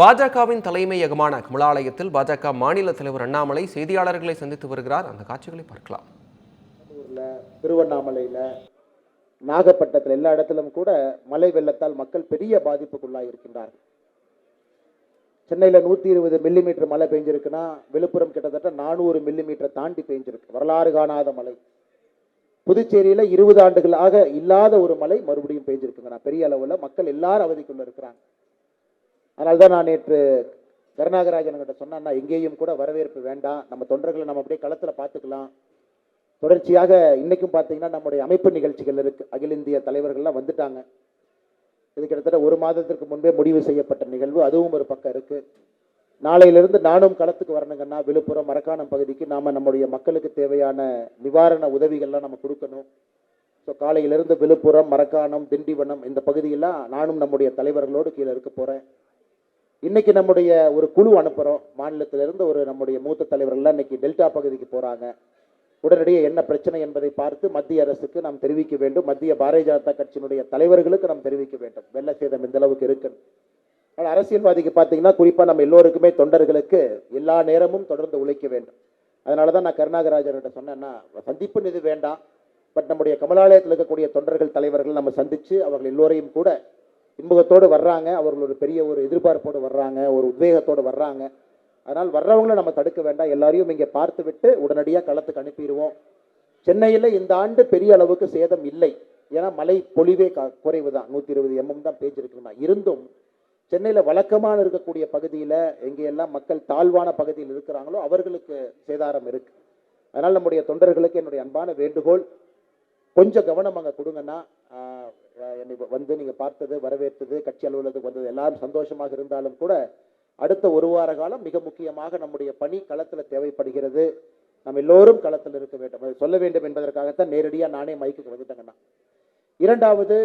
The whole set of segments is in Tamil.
பாஜகவின் தலைமையகமான கமலாலயத்தில் பாஜக மாநில தலைவர் அண்ணாமலை செய்தியாளர்களை சந்தித்து வருகிறார். அந்த காட்சிகளை பார்க்கலாம். திருவண்ணாமலையில் நாகப்பட்டினத்தில் எல்லா இடத்திலும் கூட மழை வெள்ளத்தால் மக்கள் பெரிய பாதிப்புக்குள்ளாக இருக்கின்றார்கள். சென்னையில் நூற்றி இருபது மில்லிமீட்டர் மழை பெஞ்சிருக்குன்னா விழுப்புரம் கிட்டத்தட்ட நானூறு மில்லிமீட்டர் தாண்டி பெஞ்சிருக்கு. வரலாறு காணாத மழை. புதுச்சேரியில் இருபது ஆண்டுகளாக இல்லாத ஒரு மழை மறுபடியும் பெஞ்சிருக்குங்க. நான் பெரிய அளவில் மக்கள் எல்லாரும் அவதிக்குள்ள இருக்கிறாங்க. அதனால தான் நான் நேற்று கருணாகராஜன் கிட்ட சொன்னேன்னா எங்கேயும் கூட வரவேற்பு வேண்டாம். நம்ம தொண்டர்களை நம்ம அப்படியே களத்தில் பார்த்துக்கலாம். தொடர்ச்சியாக இன்றைக்கும் பார்த்தீங்கன்னா நம்முடைய அமைப்பு நிகழ்ச்சிகள் இருக்குது அகில இந்திய தலைவர்கள்லாம் வந்துட்டாங்க. இது கிட்டத்தட்ட ஒரு மாதத்திற்கு முன்பே முடிவு செய்யப்பட்ட நிகழ்வு. அதுவும் ஒரு பக்கம் இருக்குது நாளையிலிருந்து நானும் களத்துக்கு வரணுங்கன்னா விழுப்புரம் மரக்காணம் பகுதிக்கு நாம் நம்முடைய மக்களுக்கு தேவையான நிவாரண உதவிகள்லாம் நம்ம கொடுக்கணும். ஸோ காலையிலிருந்து விழுப்புரம் மரக்காணம் திண்டிவனம் இந்த பகுதியெல்லாம் நானும் நம்முடைய தலைவர்களோடு கீழே இருக்க போகிறேன் இன்னைக்கு நம்முடைய ஒரு குழு அனுப்புகிறோம் மாநிலத்திலிருந்து ஒரு நம்முடைய மூத்த தலைவர்கள்லாம் இன்னைக்கு டெல்டா பகுதிக்கு போகிறாங்க உடனடியே என்ன பிரச்சனை என்பதை பார்த்து மத்திய அரசுக்கு நாம் தெரிவிக்க வேண்டும். மத்திய பாரதிய ஜனதா கட்சியினுடைய தலைவர்களுக்கு நாம் தெரிவிக்க வேண்டும். வெள்ள சேதம் இந்த அளவுக்கு ஆனால் அரசியல்வாதிக்கு பார்த்தீங்கன்னா குறிப்பாக நம்ம எல்லோருக்குமே தொண்டர்களுக்கு எல்லா நேரமும் தொடர்ந்து உழைக்க வேண்டும். அதனால தான் நான் கருணாகராஜர்கிட்ட சொன்னேன்னா சந்திப்பு இது வேண்டாம். பட் நம்முடைய கமலாலயத்தில் இருக்கக்கூடிய தொண்டர்கள் தலைவர்கள் நம்ம சந்தித்து அவர்கள் எல்லோரையும் கூட இன்முகத்தோடு வர்றாங்க அவர்கள் ஒரு பெரிய ஒரு எதிர்பார்ப்போடு வர்றாங்க ஒரு உத்வேகத்தோடு வர்றாங்க. அதனால் வர்றவங்களை நம்ம தடுக்க வேண்டாம். எல்லாரையும் இங்கே பார்த்து விட்டு உடனடியாக களத்துக்கு அனுப்பிடுவோம். சென்னையில் இந்த ஆண்டு பெரிய அளவுக்கு சேதம் இல்லை. ஏன்னா மழை பொழிவே க- குறைவு தான் நூற்றி இருபது எம்எம் தான் பேஜ் இருந்தும் சென்னையில் வழக்கமான இருக்கக்கூடிய பகுதியில் எங்கேயெல்லாம் மக்கள் தாழ்வான பகுதியில் இருக்கிறாங்களோ அவர்களுக்கு சேதாரம் இருக்குது அதனால் நம்முடைய தொண்டர்களுக்கு என்னுடைய அன்பான வேண்டுகோள் கொஞ்சம் கவனம் அங்கே கொடுங்கன்னா என்னை வந்து நீங்கள் பார்த்தது வரவேற்றது கட்சி அலுவலகத்துக்கு வந்தது எல்லாரும் சந்தோஷமாக இருந்தாலும் கூட அடுத்த ஒரு வார காலம் மிக முக்கியமாக நம்முடைய பணி களத்தில் தேவைப்படுகிறது. நம்ம எல்லோரும் களத்தில் இருக்க வேண்டும். அதை சொல்ல வேண்டும் என்பதற்காகத்தான் நேரடியாக நானே மைக்குக்கு வந்துட்டேங்கண்ணா இரண்டாவது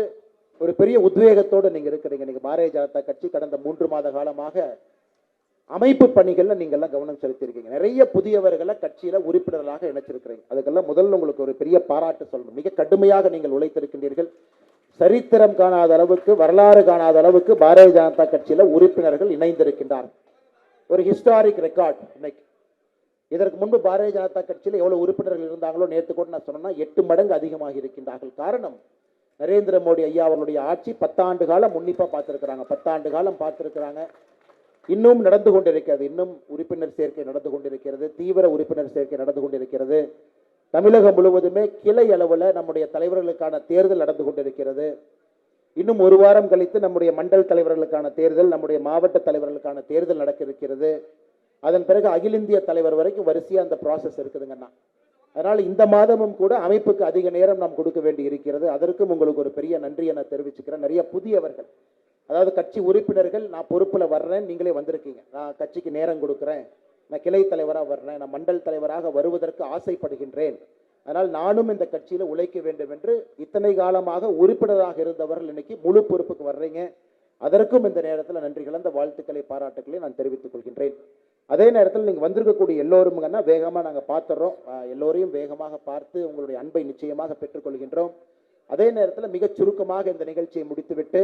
ஒரு பெரிய உத்வேகத்தோடு நீங்கள் இருக்கிறீங்க. நீங்கள் பாரதிய ஜனதா கட்சி கடந்த மூன்று மாத காலமாக அமைப்பு பணிகளில் நீங்கள்லாம் கவனம் செலுத்தியிருக்கீங்க. நிறைய புதியவர்களை கட்சியில் உறுப்பினர்களாக இணைச்சிருக்கிறீங்க. அதுக்கெல்லாம் முதல்ல உங்களுக்கு ஒரு பெரிய பாராட்டு சொல்லணும். மிக கடுமையாக நீங்கள் உழைத்திருக்கின்றீர்கள். சரித்திரம் காணாத அளவுக்கு வரலாறு காணாத அளவுக்கு பாரதிய ஜனதா கட்சியில் உறுப்பினர்கள் இணைந்திருக்கின்றார்கள். ஒரு ஹிஸ்டாரிக் ரெக்கார்ட் இன்னைக்கு. இதற்கு முன்பு பாரதிய ஜனதா கட்சியில் எவ்வளோ உறுப்பினர்கள் இருந்தாங்களோ நேற்று கூட நான் சொன்னேன்னா எட்டு மடங்கு அதிகமாக இருக்கின்றார்கள். காரணம் நரேந்திர மோடி ஐயா அவர்களுடைய ஆட்சி பத்தாண்டு காலம் உன்னிப்பாக பார்த்துருக்குறாங்க. பத்தாண்டு காலம் பார்த்துருக்குறாங்க. இன்னும் நடந்து கொண்டிருக்கிறது இன்னும் உறுப்பினர் சேர்க்கை நடந்து கொண்டிருக்கிறது தீவிர உறுப்பினர் சேர்க்கை நடந்து கொண்டிருக்கிறது. தமிழகம் முழுவதுமே கிளை அளவில் நம்முடைய தலைவர்களுக்கான தேர்தல் நடந்து கொண்டிருக்கிறது. இன்னும் ஒரு வாரம் கழித்து நம்முடைய மண்டல் தலைவர்களுக்கான தேர்தல் நம்முடைய மாவட்ட தலைவர்களுக்கான தேர்தல் நடக்க இருக்கிறது. அதன் பிறகு அகில இந்திய தலைவர் வரைக்கும் வரிசையாக அந்த ப்ராசஸ் இருக்குதுங்கண்ணா அதனால் இந்த மாதமும் கூட அமைப்புக்கு அதிக நேரம் நாம் கொடுக்க வேண்டி இருக்கிறது அதற்கும் உங்களுக்கு ஒரு பெரிய நன்றியை நான் தெரிவிச்சுக்கிறேன். நிறைய புதியவர்கள் அதாவது கட்சி உறுப்பினர்கள் நான் பொறுப்பில் வர்றேன் நீங்களே வந்திருக்கீங்க. நான் கட்சிக்கு நேரம் கொடுக்குறேன். நான் கிளை தலைவராக வர்றேன். நான் மண்டல் தலைவராக வருவதற்கு ஆசைப்படுகின்றேன். அதனால் நானும் இந்த கட்சியில் உழைக்க வேண்டும் என்று இத்தனை காலமாக உறுப்பினராக இருந்தவர்கள் இன்னைக்கு முழு பொறுப்புக்கு வர்றீங்க. அதற்கும் இந்த நேரத்தில் நன்றி கலந்த வாழ்த்துக்களை பாராட்டுக்களை நான் தெரிவித்துக் கொள்கின்றேன். அதே நேரத்தில் நீங்கள் வந்திருக்கக்கூடிய எல்லோருமுங்கன்னா வேகமாக நாங்கள் பார்த்துறோம் எல்லோரையும் வேகமாக பார்த்து உங்களுடைய அன்பை நிச்சயமாக பெற்றுக்கொள்கின்றோம். அதே நேரத்தில் மிகச் சுருக்கமாக இந்த நிகழ்ச்சியை முடித்துவிட்டு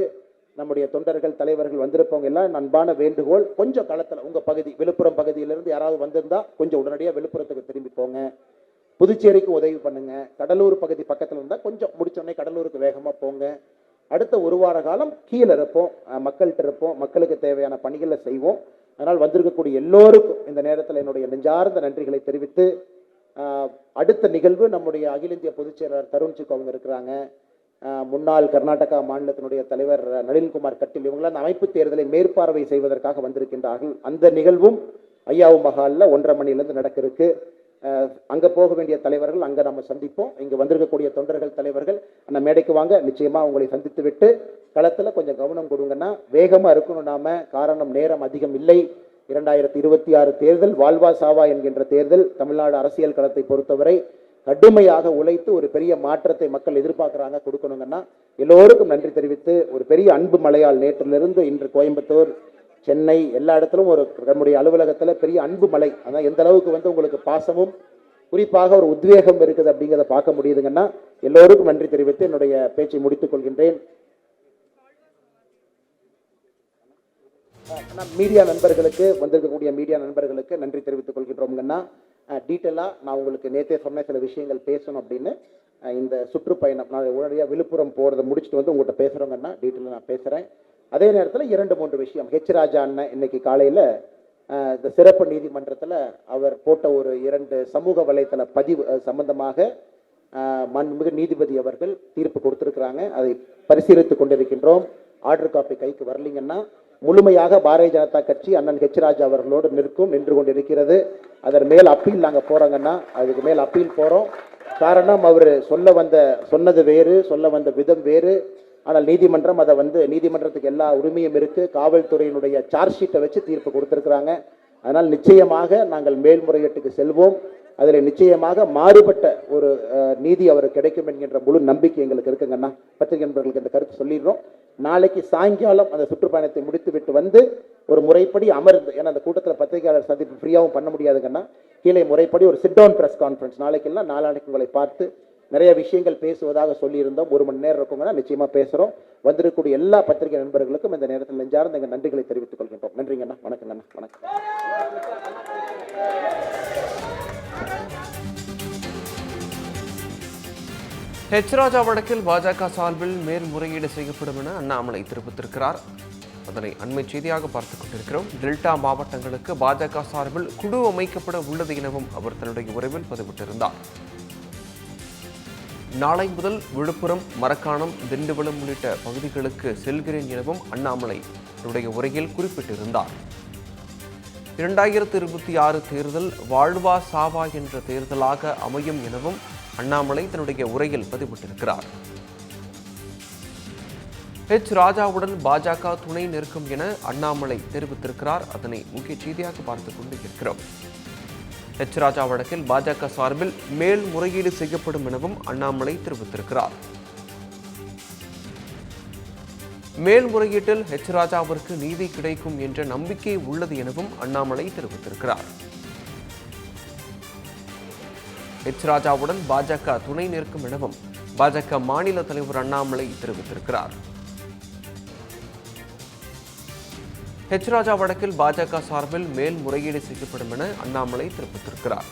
நம்முடைய தொண்டர்கள் தலைவர்கள் வந்திருப்பவங்க எல்லாம் அன்பான வேண்டுகோள் கொஞ்சம் களத்தில் உங்கள் பகுதி விழுப்புரம் பகுதியிலிருந்து யாராவது வந்திருந்தால் கொஞ்சம் உடனடியாக விழுப்புரத்துக்கு திரும்பி போங்க. புதுச்சேரிக்கு உதவி பண்ணுங்க. கடலூர் பகுதி பக்கத்தில் இருந்தால் கொஞ்சம் முடிச்சோடனே கடலூருக்கு வேகமாக போங்க. அடுத்த ஒரு வார காலம் கீழே இருப்போம். மக்கள்கிட்ட இருப்போம். மக்களுக்கு தேவையான பணிகளை செய்வோம். அதனால் வந்திருக்கக்கூடிய எல்லோருக்கும் இந்த நேரத்தில் என்னுடைய நெஞ்சார்ந்த நன்றிகளை தெரிவித்து அடுத்த நிகழ்வு நம்முடைய அகில இந்திய பொதுச் செயலாளர் தருண் சுக் அவங்க இருக்கிறாங்க. முன்னாள் கர்நாடகா மாநிலத்தினுடைய தலைவர் நளின்குமார் கட்டில் இவங்களாம் அந்த அமைப்பு தேர்தலை மேற்பார்வை செய்வதற்காக வந்திருக்கின்றார்கள். அந்த நிகழ்வும் ஐயாவு மகாலில் ஒன்றரை மணிலேருந்து நடக்க இருக்கு போக வேண்டிய தலைவர்கள் அங்கே நம்ம சந்திப்போம். இங்கே வந்திருக்கக்கூடிய தொண்டர்கள் தலைவர்கள் அந்த மேடைக்கு வாங்க. நிச்சயமாக உங்களை சந்தித்து விட்டு களத்தில் கொஞ்சம் கவனம் கொடுங்கன்னா வேகமாக இருக்கணும். நாம காரணம் நேரம் அதிகம் இல்லை. இரண்டாயிரத்தி இருபத்தி ஆறு தேர்தல் வாழ்வா சாவா என்கின்ற தேர்தல் தமிழ்நாடு அரசியல் களத்தை பொறுத்தவரை கடுமையாக உழைத்து ஒரு பெரிய மாற்றத்தை மக்கள் எதிர்பார்க்குறாங்க கொடுக்கணுங்கன்னா எல்லோருக்கும் நன்றி தெரிவித்து ஒரு பெரிய அன்பு மலையால் நேற்றிலிருந்து இன்று கோயம்புத்தூர் சென்னை எல்லா இடத்துலும் ஒரு நம்முடைய அலுவலகத்தில் பெரிய அன்பு மலை அதான் எந்த அளவுக்கு வந்து உங்களுக்கு பாசமும் குறிப்பாக ஒரு உத்வேகம் இருக்குது அப்படிங்கிறத பார்க்க முடியுதுங்கன்னா எல்லோருக்கும் நன்றி தெரிவித்து என்னுடைய பேச்சை முடித்துக் கொள்கின்றேன். மீடியா நண்பர்களுக்கு வந்திருக்கக்கூடிய மீடியா நண்பர்களுக்கு நன்றி தெரிவித்துக் கொள்கின்றோம்ங்கன்னா டீட்டெயிலாக நான் உங்களுக்கு நேற்றே சொன்ன சில விஷயங்கள் பேசணும் அப்படின்னு இந்த சுற்றுப்பயணம் நான் உடனடியாக விழுப்புரம் போகிறத முடிச்சுட்டு வந்து உங்கள்கிட்ட பேசுகிறோங்கன்னா டீட்டெயிலாக நான் பேசுகிறேன் அதே நேரத்தில் இரண்டு மூன்று விஷயம். ஹெச் ராஜா அண்ணன் இன்னைக்கு காலையில் இந்த சிறப்பு நீதிமன்றத்தில் அவர் போட்ட ஒரு இரண்டு சமூக வலைத்தள பதிவு சம்பந்தமாக மண்மிகு நீதிபதி அவர்கள் தீர்ப்பு கொடுத்துருக்குறாங்க. அதை பரிசீலித்து கொண்டிருக்கின்றோம். ஆர்டர் காப்பி கைக்கு வரலீங்கன்னா முழுமையாக பாரதிய ஜனதா கட்சி அண்ணன் ஹெச் ராஜா அவர்களோடு நிற்கும் நின்று கொண்டிருக்கிறது. அதன் மேல் அப்பீல் நாங்கள் போகிறோங்கன்னா அதுக்கு மேல் அப்பீல் போகிறோம் காரணம் அவர் சொல்ல வந்த சொன்னது வேறு சொல்ல வந்த விதம் வேறு. ஆனால் நீதிமன்றம் அதை வந்து நீதிமன்றத்துக்கு எல்லா உரிமையும் இருக்குது காவல்துறையினுடைய சார்ஜ் ஷீட்டை வச்சு தீர்ப்பு கொடுத்துருக்குறாங்க. அதனால் நிச்சயமாக நாங்கள் மேல்முறையீட்டுக்கு செல்வோம். அதில் நிச்சயமாக மாறுபட்ட ஒரு நீதி அவருக்கு கிடைக்கும் என்கின்ற முழு நம்பிக்கை எங்களுக்கு இருக்குங்கண்ணா. பத்திரிகை நண்பர்களுக்கு இந்த கருத்து சொல்லிடுறோம். நாளைக்கு சாயங்காலம் அந்த சுற்றுப்பயணத்தை முடித்துவிட்டு வந்து ஒரு முறைப்படி அமர்ந்து ஏன்னா அந்த கூட்டத்தில் பத்திரிகையாளர் சந்திப்பு ஃப்ரீயாகவும் பண்ண முடியாதுங்கன்னா கீழே முறைப்படி ஒரு சிட் டவுன் ப்ரெஸ் கான்ஃபரன்ஸ் நாளைக்கெல்லாம் நாளானைக்கு உங்களை பார்த்து நிறைய விஷயங்கள் பேசுவதாக சொல்லியிருந்தோம். ஒரு மணி நேரம் இருக்குங்கன்னா நிச்சயமாக பேசுகிறோம் வந்திருக்கக்கூடிய எல்லா பத்திரிகை நண்பர்களுக்கும் இந்த நேரத்தில் நெஞ்சார்ந்த எங்கள் நன்றிகளை தெரிவித்துக் கொள்கின்றோம். நன்றிங்கண்ணா. வணக்கங்கண்ணா. வணக்கம். ஹெச் ராஜா வழக்கில் பாஜக சார்பில் மேல்முறையீடு செய்யப்படும் என அண்ணாமலை தெரிவித்திருக்கிறார். அதனை அண்மை செய்தியாக பார்த்துக் கொண்டிருக்கிறோம். டெல்டா மாவட்டங்களுக்கு பாஜக சார்பில் குழு அமைக்கப்பட உள்ளது எனவும் அவர் தன்னுடைய உறவில் பதிவிட்டிருந்தார். நாளை முதல் விழுப்புரம் மரக்காணம் திண்டுவலம் உள்ளிட்ட பகுதிகளுக்கு செல்கிறேன் எனவும் அண்ணாமலை தன்னுடைய உரையில் குறிப்பிட்டிருந்தார். இரண்டாயிரத்தி இருபத்தி ஆறு தேர்தல் வாழ்வா சாவா என்ற தேர்தலாக அமையும் எனவும் அண்ணாமலை தன்னுடைய உரையில் பதிவிட்டிருக்கிறார். ஹெச் ராஜாவுடன் பாஜக துணை நிற்கும் என அண்ணாமலை தெரிவித்திருக்கிறார். அதனை முக்கிய செய்தியாக பார்த்துக் கொண்டு இருக்கிறோம். ஹெச் ராஜா வழக்கில் பாஜக சார்பில் மேல்முறையீடு செய்யப்படும் எனவும் அண்ணாமலை தெரிவித்திருக்கிறார். மேல்முறையீட்டில் ஹெச் ராஜாவிற்கு நீதி கிடைக்கும் என்ற நம்பிக்கை உள்ளது எனவும் அண்ணாமலை தெரிவித்திருக்கிறார். ஹெச் ராஜாவுடன் பாஜக துணை நிற்கும் எனவும் பாஜக மாநில தலைவர் அண்ணாமலை தெரிவித்திருக்கிறார். ஹெச் ராஜா வழக்கில் பாஜக சார்பில் மேல்முறையீடு செய்யப்படும் என அண்ணாமலை தெரிவித்திருக்கிறார்.